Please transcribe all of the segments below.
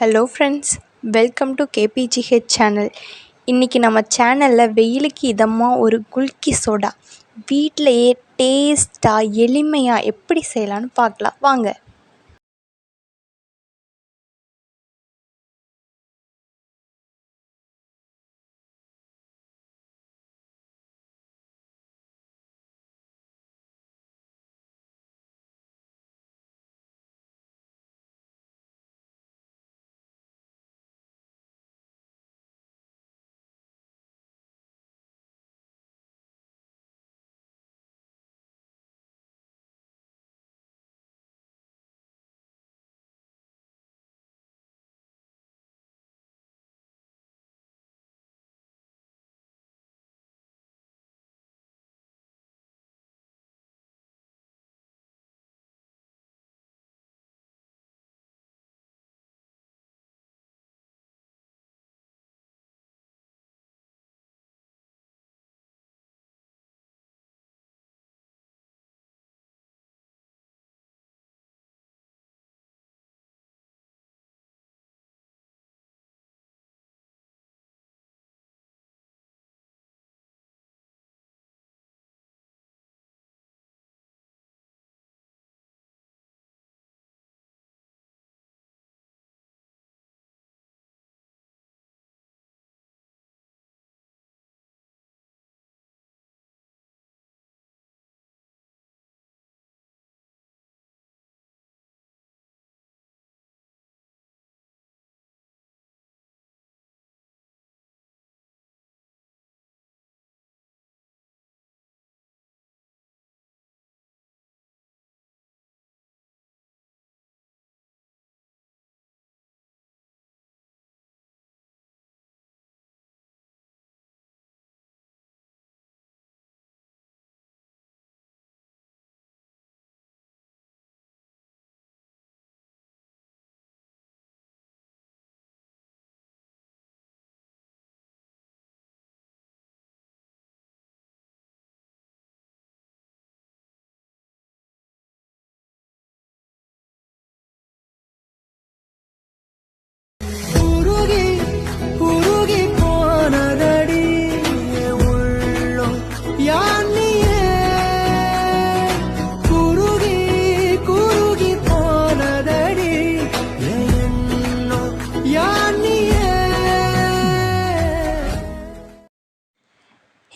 Hello friends welcome to KPGH channel இன்றைக்கி நம்ம சேனலில் வெயிலுக்கு இதமாக ஒரு குல்கி சோடா. வீட்டிலையே டேஸ்ட்டாக எளிமையாக எப்படி செய்யலான்னு பார்க்கலாம். வாங்க.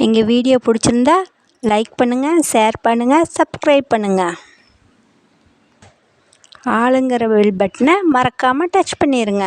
எங்கள் வீடியோ பிடிச்சிருந்தா லைக் பண்ணுங்கள் ஷேர் பண்ணுங்கள் சப்ஸ்கிரைப் பண்ணுங்கள் ஆளுங்கிற பெல் பட்டனை மறக்காமல் டச் பண்ணிடுங்க